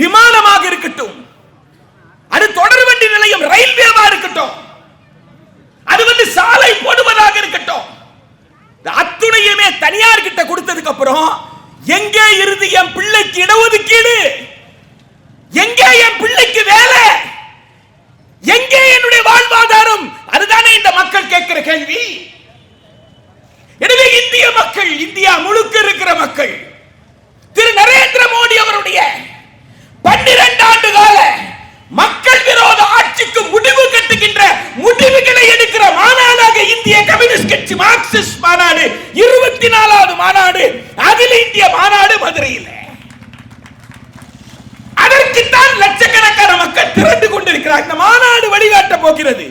விமானமாக இருக்கட்டும். அது தொடர் வண்டி நிலையம் ரயில்வேவா இருக்கட்டும். அது வந்து சாலை போடுவதாக இருக்கட்டும். அத்துணையுமே தனியார் கிட்ட கொடுத்ததுக்கு அப்புறம் எங்கே இருந்து என் பிள்ளைக்கு இடஒதுக்கீடு? எங்கே என் பிள்ளைக்கு வேலை? எங்கே என்னுடைய வாழ்வாதாரம்? அதுதானே இந்த மக்கள் கேட்கிற கேள்வி. எனவே இந்திய மக்கள் இந்தியா முழுக்க இருக்கிற மக்கள் மாநாடு அகில இந்திய மாநாடு மதுரையில். அதற்குத்தான் லட்சக்கணக்கான மக்கள் திரண்டு கொண்டிருக்கிறார். இந்த மாநாடு வழிகாட்ட போகிறது.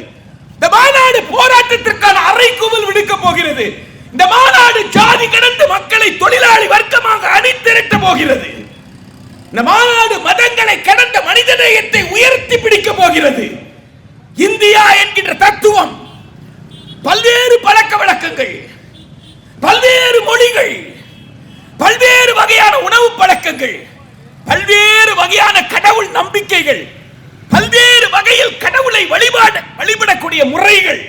இந்த மாநாடு போராட்டத்திற்கான அறைகூவல் விடுக்க போகிறது. இந்த மாநாடு ஜாதி கடந்து மக்களை தொழிலாளி வர்க்கமாக அணிதிரட்ட போகிறது. இந்த மாநாடு மதங்களை கடந்த மனிதநேயத்தை உயர்த்தி பிடிக்க போகிறது. இந்தியா என்கின்ற தத்துவம் பல்வேறு பழக்க வழக்கங்கள் பல்வேறு மொழிகள் பல்வேறு வகையான உணவு பழக்கங்கள் பல்வேறு வகையான கடவுள் நம்பிக்கைகள் பல்வேறு வகையில் கடவுளை வழிபாடு வழிபடக்கூடிய முறைகள்.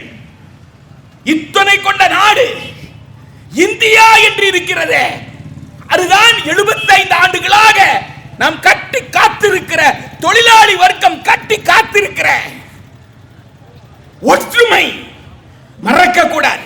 இத்தனை கொண்ட நாடு இந்தியா என்று இருக்கிறது. அதுதான் 75 ஆண்டுகளாக நாம் கட்டி காத்திருக்கிற தொழிலாளி வர்க்கம் கட்டி காத்திருக்கிற. ஒற்றுமை மறக்க கூடாது